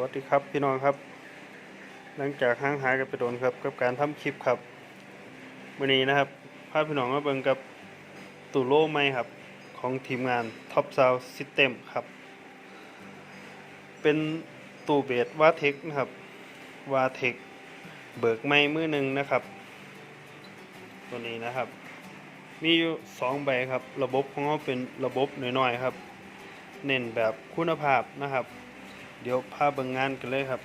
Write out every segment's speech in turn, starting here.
วัสดีครับพี่น้องครับ หลังจากห่างหายกันไปโดนครับกับการทำคลิปครับวันนี้นะครับพาพพี่น้องมาเบิ่งกับตู้โล่ไม้ครับของทีมงาน Top Sound System ครับ เป็นตู้เบสวาเทคนะครับวาเทคเบิกไม้มือหนึ่งนะครับ ตัวนี้นะครับ มีอยู่สองใบครับ ระบบของเขาเป็นระบบน้อยๆครับ เน้นแบบคุณภาพนะครับ เดี๋ยวพาเบิ่งงานกันเลยครับ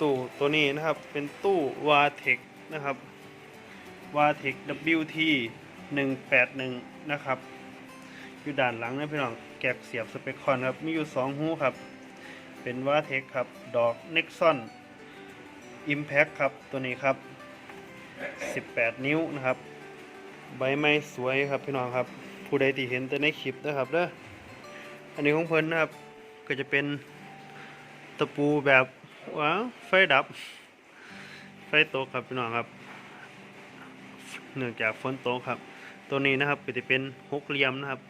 ตู้ตัวนี้นะครับเป็นตู้ w a t e c นะครับ w a t e c WT 181 นะครับ อยู่ด้านหลังนะพี่น้องแกกเสียบสเปคคอนครับ มีอยู่ 2 หูครับ เป็น w a t e c ครับ ดอก Nexon Impact ครับตัวนี้ครับ 18 นิ้วนะครับ ใบไม้สวยครับพี่น้องครับ ผู้ใดที่เห็นแต่ในคลิปนะครับเด้ออันนี้ของเพิ่นนะครับ ก็จะเป็นตะปูแบบว้าวไฟดับ ไฟตกครับพี่น้องครับ เนื่องจากฝนตกครับ ตัวนี้นะครับก็จะเป็นหกเหลี่ยมนะครับ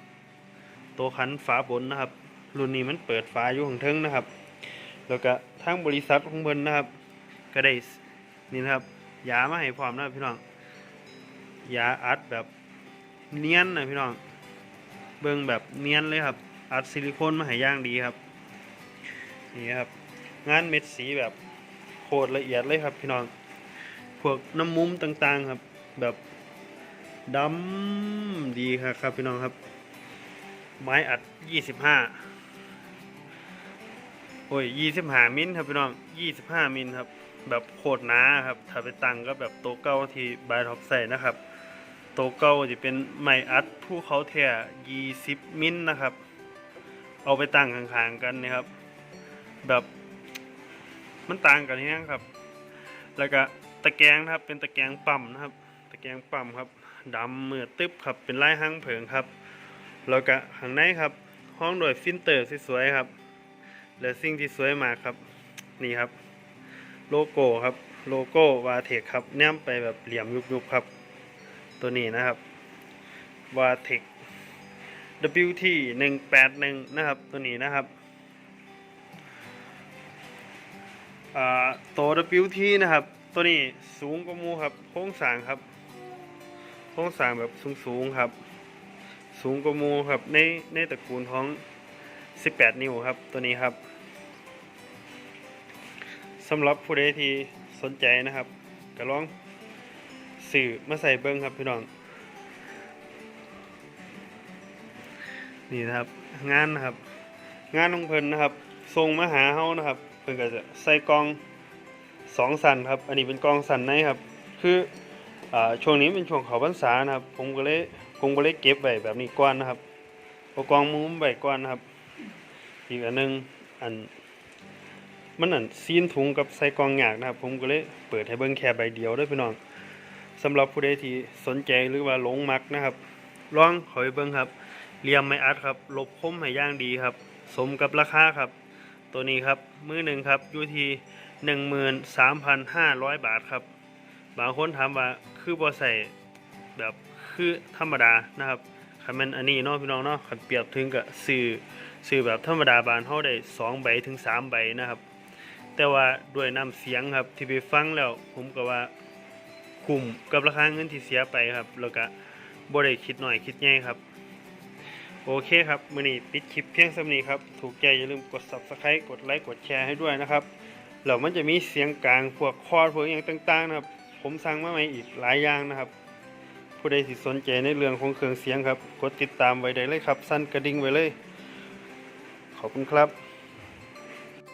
ตัวขันฝาบนนะครับ รุ่นนี้มันเปิดฝาอยู่ของเทิงนะครับ แล้วก็ทางบริษัทของเพิ่นนะครับ ก็ได้นี่นะครับยามาให้พร้อมนะครับพี่น้องยาอัดแบบเนียนนะพี่น้องเบิ่งแบบเนียนเลยครับ อัดซิลิโคนมาให้ย่างดีครับ นี่ครับ งานเม็ดสีแบบโคตรละเอียดเลยครับพี่น้อง พวกน้ำมุมต่างๆครับ แบบดำดีครับครับพี่น้องครับ ไม้อัด 25 โอ้ย 25 มิลครับพี่น้อง 25 มิลครับ แบบโคตรหนาครับ ถ้าไปตั้งก็แบบโต๊ะเก้าที่บายท็อปใส่นะครับโตะเก้าจะเป็นไม้อัดภูเขาแท่20มิลนะครับ เอาไปตั้งข้างๆกันนะครับ แบบมันต่างกันแฮงครับ แล้วก็ตะแกรงครับ เป็นตะแกรงปั๊มนะครับ ตะแกรงปั๊มครับดำเมือตึ๊บครับ เป็นลายหางเผิงครับ แล้วก็ข้างในครับห้องโดยฟิลเตอร์สวยๆครับ และสิ่งที่สวยมากครับ นี่ครับ โลโก้ครับ โลโก้วาเทคครับแนมไปแบบเหลี่ยมยุบๆครับ ตัวนี้นะครับวาเทค WT 181นะครับ ตัวนี้นะครับ ตัว WT นะครับ ตัวนี้สูงกว่ามูครับโครงสางครับโครงสางแบบสูงๆครับ สูงกว่ามูครับในในตระกูลของ 18 นิ้วครับ ตัวนี้ครับสำหรับผู้ใดที่สนใจนะครับก็ลองสื่อมาใส่เบิ้งครับพี่น้อง นี่นะครับ งานนะครับ งานของเพิ่นนะครับส่งมาหาเฮานะครับ เพิ่นก็จะใส่กล่องสองสันครับ อันนี้เป็นกล่องสันในครับ คืออ่าช่วงนี้เป็นช่วงเขาพรรษานะครับ ผมก็เลยผมก็เลยเก็บไว้แบบนี้ก่อนนะครับเอากล่องมุมไว้ก่อนนะครับ อีกอันหนึงอันมันอันซีนถุงกับใส่กล่องหยากนะครับ ผมก็เลยเปิดให้เบิ่งแค่ใบเดียวด้อพี่น้องสำหรับผู้ใดที่สนใจหรือว่าหลงมักนะครับลองขอไปเบิ่งครับเลียมไม่อัดครับลบคมให้ย่างดีครับ สมกับราคาครับ ตัวนี้ครับ มือหนึ่งครับอยู่ที่หนึ่งหมื่นสามพันห้าร้อยบาทครับ บางคนถามว่าคือบ่ใส่แบบคือธรรมดานะครับคันแมันอันนี้เนาะพี่น้องเนาะคันเปรียบถึงกับซื้อซื้อแบบธรรมดาบานเฮาได้สองใบถึงสามใบนะครับ แต่ว่าด้วยน้ำเสียงครับที่ไปฟังแล้วผมก็ว่าคุ้มกับราคาเงินที่เสียไปครับ แล้วก็บ่ได้คิดหน่อยคิดใหญ่ครับ โอเคครับ มือนี้ปิดคลิปเพียงสำนีครับ ถูกใจอย่าลืมกด subscribe กดไลค์กดแชร์ให้ด้วยนะครับแล้วมันจะมีเสียงกลางพวกคอร์ดพวกอย่างต่างๆนะครับ ผมสั่งมาใหม่อีกหลายอย่างนะครับ ผู้ใดที่สนใจในเรื่องของเครื่องเสียงครับ กดติดตามไว้ได้เลยครับ สั้นกระดิ่งไว้เลย ขอบคุณครับ